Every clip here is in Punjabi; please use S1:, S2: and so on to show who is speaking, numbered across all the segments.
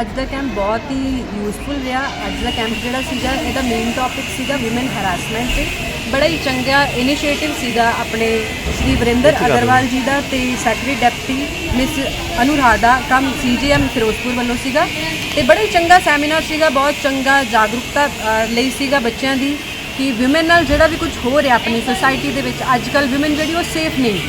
S1: ਅੱਜ ਦਾ ਕੈਂਪ ਬਹੁਤ ਹੀ ਯੂਸਫੁਲ ਰਿਹਾ। ਅੱਜ ਦਾ ਕੈਂਪ ਜਿਹੜਾ ਸੀਗਾ ਇਹਦਾ ਮੇਨ ਟੌਪਿਕ ਸੀਗਾ ਔਮਨ ਹਰਾਸਮੈਂਟ ਤੇ। ਬੜਾ ਹੀ ਚੰਗਾ ਇਨੀਸ਼ੀਏਟਿਵ ਸੀਗਾ ਆਪਣੇ ਸ਼੍ਰੀ ਵਰਿੰਦਰ ਅਗਰਵਾਲ ਜੀ ਦਾ ਤੇ secretary deputy miss Anuradha cum CGM Firozpur ਵੱਲੋਂ ਸੀਗਾ। ਤੇ ਬੜਾ ਹੀ ਚੰਗਾ ਸੈਮੀਨਾਰ ਸੀਗਾ ਬਹੁਤ ਚੰਗਾ ਜਾਗਰੂਕਤਾ ਅ, ਲਈ ਸੀਗਾ ਬੱਚਿਆਂ ਦੀ ਕਿ ਔਮਨ ਨਾਲ ਜਿਹੜਾ ਵੀ ਕੁਝ ਹੋ ਰਿਹਾ ਆਪਣੀ ਸੋਸਾਇਟੀ ਦੇ ਵਿੱਚ ਅੱਜ ਕੱਲ ਔਮਨ ਜਿਹੜੀ ਉਹ ਸੇਫ ਨਹੀਂ।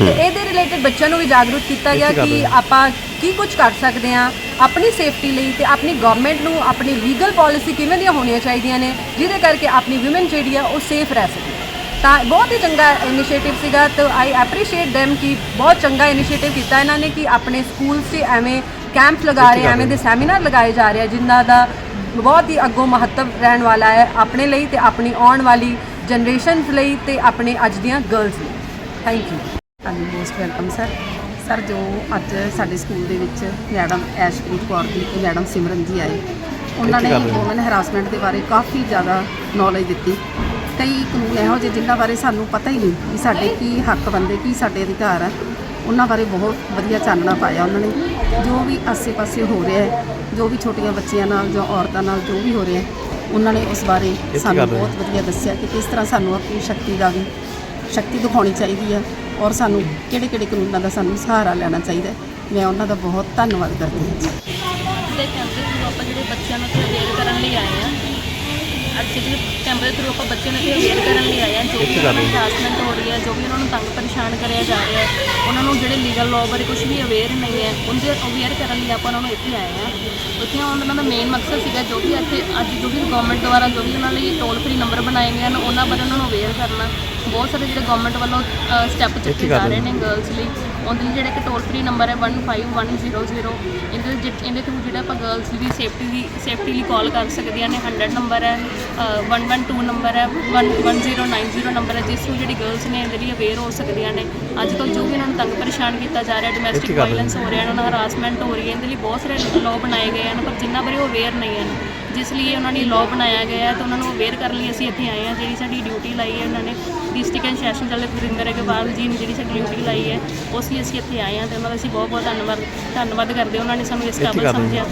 S1: ਤੇ ਇਹਦੇ ਰਿਲੇਟਡ ਬੱਚਿਆਂ ਨੂੰ ਵੀ ਜਾਗਰੂਕ ਕੀਤਾ ਗਿਆ ਕਿ ਆਪਾਂ ਕੀ ਕੁਝ ਕਰ ਸਕਦੇ ਆ ਆਪਣੀ ਸੇਫਟੀ ਲਈ ਤੇ ਆਪਣੀ ਗਵਰਨਮੈਂਟ ਨੂੰ ਆਪਣੀ ਲੀਗਲ ਪਾਲਿਸੀ ਕਿਵੇਂ ਦੀਆਂ ਹੋਣੀਆਂ ਚਾਹੀਦੀਆਂ ਨੇ ਜਿਹਦੇ ਕਰਕੇ ਆਪਣੀ ਔਮਨ ਜਿਹੜੀ ਆ ਉਹ ਸੇਫ ਰਹਿ ਸਕੇ। ਤਾਂ ਬਹੁਤ ਹੀ ਚੰਗਾ ਇਨੀਸ਼ੀਏਟਿਵ ਸੀਗਾ ਤੇ ਆਈ ਐਪਰੀਸ਼ੀਏਟ them ਕਿ ਬਹੁਤ ਚੰਗਾ ਇਨੀਸ਼ੀਏਟਿਵ ਕੀਤਾ ਇਹਨਾਂ ਨੇ ਕਿ ਆਪਣੇ ਸਕੂਲ 'ਚ ਐਵੇਂ ਕੈਂਪ ਲਗਾ ਰਹੇ ਐਵੇਂ ਦੇ ਸੈਮੀਨਾਰ ਲਗਾਏ ਜਾ ਰਹੇ ਆ ਜਿਨ੍ਹਾਂ ਦਾ ਬਹੁਤ ਹੀ ਅੱਗੋਂ ਮਹੱਤਵ ਰਹਿਣ ਵਾਲਾ ਹੈ ਆਪਣੇ ਲਈ ਤੇ ਆਪਣੀ ਆਉਣ ਵਾਲੀ ਜਨਰੇਸ਼ਨਸ ਲਈ ਤੇ ਆਪਣੇ ਅੱਜ ਦੀਆਂ ਗਰਲਸ ਲਈ। ਥੈਂਕ ਯੂ
S2: ਹਾਂਜੀ ਮੋਸਟ ਵੈਲਕਮ ਸਰ ਸਰ ਜੋ ਅੱਜ ਸਾਡੇ ਸਕੂਲ ਦੇ ਵਿੱਚ ਮੈਡਮ ਐਸ਼ਪ੍ਰੀਤ ਕੌਰ ਜੀ ਤੇ ਮੈਡਮ ਸਿਮਰਨ ਜੀ ਆਏ ਉਹਨਾਂ ਨੇ ਵੂਮਨ ਹਰਾਸਮੈਂਟ ਦੇ ਬਾਰੇ ਕਾਫੀ ਜ਼ਿਆਦਾ ਨੌਲੇਜ ਦਿੱਤੀ। ਕਈ ਕਾਨੂੰਨ ਇਹੋ ਜਿਹੇ ਜਿਨ੍ਹਾਂ ਬਾਰੇ ਸਾਨੂੰ ਪਤਾ ਹੀ ਨਹੀਂ ਕਿ ਸਾਡੇ ਕੀ ਹੱਕ ਬੰਦੇ ਕੀ ਸਾਡੇ ਅਧਿਕਾਰ ਆ। ਉਹਨਾਂ ਬਾਰੇ ਬਹੁਤ ਵਧੀਆ ਚਾਨਣਾ ਪਾਇਆ ਉਹਨਾਂ ਨੇ। ਜੋ ਵੀ ਆਸੇ-ਪਾਸੇ ਹੋ ਰਿਹਾ ਹੈ ਜੋ ਵੀ ਛੋਟੀਆਂ ਬੱਚੀਆਂ ਨਾਲ ਜਾਂ ਔਰਤਾਂ ਨਾਲ ਜੋ ਵੀ ਹੋ ਰਿਹਾ ਉਹਨਾਂ ਨੇ ਉਸ ਬਾਰੇ ਸਾਨੂੰ ਬਹੁਤ ਵਧੀਆ ਦੱਸਿਆ ਕਿ ਕਿਸ ਤਰ੍ਹਾਂ ਸਾਨੂੰ ਆਪਣੀ ਸ਼ਕਤੀ ਦਾ ਵੀ ਸ਼ਕਤੀ ਦਿਖਾਉਣੀ ਚਾਹੀਦੀ ਹੈ ਔਰ ਸਾਨੂੰ ਕਿਹੜੇ ਕਿਹੜੇ ਕਾਨੂੰਨਾਂ ਦਾ ਸਾਨੂੰ ਸਹਾਰਾ ਲੈਣਾ ਚਾਹੀਦਾ ਹੈ। ਮੈਂ ਉਹਨਾਂ ਦਾ ਬਹੁਤ ਧੰਨਵਾਦ ਕਰਦੀ ਹਾਂ ਜੀ
S3: ਦੇ ਕੈਂਪ ਦੇ ਥਰੂ ਆਪਾਂ ਜਿਹੜੇ ਬੱਚਿਆਂ ਨੂੰ ਇੱਥੇ ਕਰਨ ਲਈ ਆਏ ਆ ਕੈਂਪ ਦੇ ਥਰੂ ਆਪਾਂ ਬੱਚਿਆਂ ਨੂੰ ਇੱਥੇ ਅਵੇਅਰ ਕਰਨ ਲਈ ਆਏ ਆ ਜੋ ਵੀ ਉਹਨਾਂ ਨੂੰ ਹਰਾਸਮੈਂਟ ਹੋ। ਰਹੀ ਹੈ ਜੋ ਵੀ ਉਹਨਾਂ ਨੂੰ ਤੰਗ ਪਰੇਸ਼ਾਨ ਕਰਿਆ ਜਾ ਰਿਹਾ ਹੈ ਉਹਨਾਂ ਨੂੰ ਜਿਹੜੇ ਲੀਗਲ ਲਾਅ ਬਾਰੇ ਕੁਝ ਵੀ ਅਵੇਅਰ ਨਹੀਂ ਹੈ ਉਹਦੇ ਅਵੇਅਰ ਕਰਨ ਲਈ ਆਪਾਂ ਉਹਨਾਂ ਨੂੰ ਇੱਥੇ ਆਏ ਆ ਦਾ ਉਹਨਾਂ ਦਾ ਮੇਨ ਮਕਸਦ ਸੀਗਾ ਜੋ ਵੀ ਇੱਥੇ ਅੱਜ ਜੋ ਵੀ ਗਵਰਨਮੈਂਟ ਦੁਆਰਾ ਜੋ ਵੀ ਉਹਨਾਂ ਲਈ ਟੋਲ ਫ੍ਰੀ ਨੰਬਰ ਬਣਾਏ ਗਏ ਹਨ ਉਹਨਾਂ ਬਾਰੇ ਉਹਨਾਂ ਨੂੰ ਅਵੇਅਰ ਕਰਨਾ। ਬਹੁਤ ਸਾਰੇ ਜਿਹੜੇ ਗਵਰਨਮੈਂਟ ਵੱਲੋਂ ਸਟੈਪ ਚੁੱਕੇ ਜਾ ਰਹੇ ਨੇ ਗਰਲਸ ਲਈ। ਉਹਦੇ ਲਈ ਜਿਹੜਾ ਕਿ ਟੋਲ ਫ੍ਰੀ ਨੰਬਰ ਹੈ 15100 ਇਹਦੇ ਜਿ- ਇਹਦੇ ਥਰੂ ਜਿਹੜਾ ਆਪਾਂ ਗਰਲਸ ਦੀ ਸੇਫਟੀ ਦੀ ਸੇਫਟੀ ਲਈ ਕਾਲ ਕਰ ਸਕਦੀਆਂ ਨੇ 100 ਨੰਬਰ ਹੈ ਅ, 112 ਨੰਬਰ ਹੈ 11090 ਨੰਬਰ ਹੈ ਜਿਸ ਨੂੰ ਜਿਹੜੀ ਗਰਲਸ ਨੇ ਇਹਦੇ ਲਈ ਅਵੇਅਰ ਹੋ ਸਕਦੀਆਂ ਨੇ। ਅੱਜ ਕੱਲ੍ਹ ਜੋ ਵੀ ਇਹਨਾਂ ਨੂੰ ਤੰਗ ਪਰੇਸ਼ਾਨ ਕੀਤਾ ਜਾ ਰਿਹਾ ਡੋਮੈਸਟਿਕ ਵਾਇਲੈਂਸ ਹੋ ਰਿਹਾ ਇਹਨਾਂ ਨਾਲ ਹਰਾਸਮੈਂਟ ਹੋ ਰਹੀ ਹੈ ਇਹਦੇ ਲਈ ਬਹੁਤ ਸਾਰੇ ਲਾਅ ਬਣਾਏ ਗਏ ਹਨ ਪਰ ਜਿੰਨਾ ਬਾਰੇ ਉਹ ਅਵੇਅਰ ਨਹੀਂ ਹਨ। ਜਿਸ ਲਈ ਉਹਨਾਂ ਨੇ ਲਾਅ ਬਣਾਇਆ ਗਿਆ ਹੈ ਤਾਂ ਉਹਨਾਂ ਨੂੰ ਅਵੇਅਰ ਕਰਨ ਲਈ ਅਸੀਂ ਇੱਥੇ ਆਏ ਹਾਂ। ਜਿਹੜੀ ਸਾਡੀ ਡਿਊਟੀ ਲਾਈ ਹੈ ਉਹਨਾਂ ਨੇ ਡਿਸਟ੍ਰਿਕਟ ਐਂਡ ਸੈਸ਼ਨ ਜੱਜ ਗੁਰਿੰਦਰ ਅਗਰਵਾਲ ਜੀ ਨੇ ਜਿਹੜੀ ਸਾਡੀ ਡਿਊਟੀ ਲਾਈ ਹੈ ਉਸ ਲਈ ਅਸੀਂ ਇੱਥੇ ਆਏ ਹਾਂ ਤੇ ਉਹਨਾਂ ਦਾ ਅਸੀਂ ਬਹੁਤ ਬਹੁਤ ਧੰਨਵਾਦ ਧੰਨਵਾਦ ਕਰਦੇ ਹਾਂ। ਉਹਨਾਂ ਨੇ ਸਾਨੂੰ ਇਸ ਕਾਬਲ ਸਮਝਿਆ।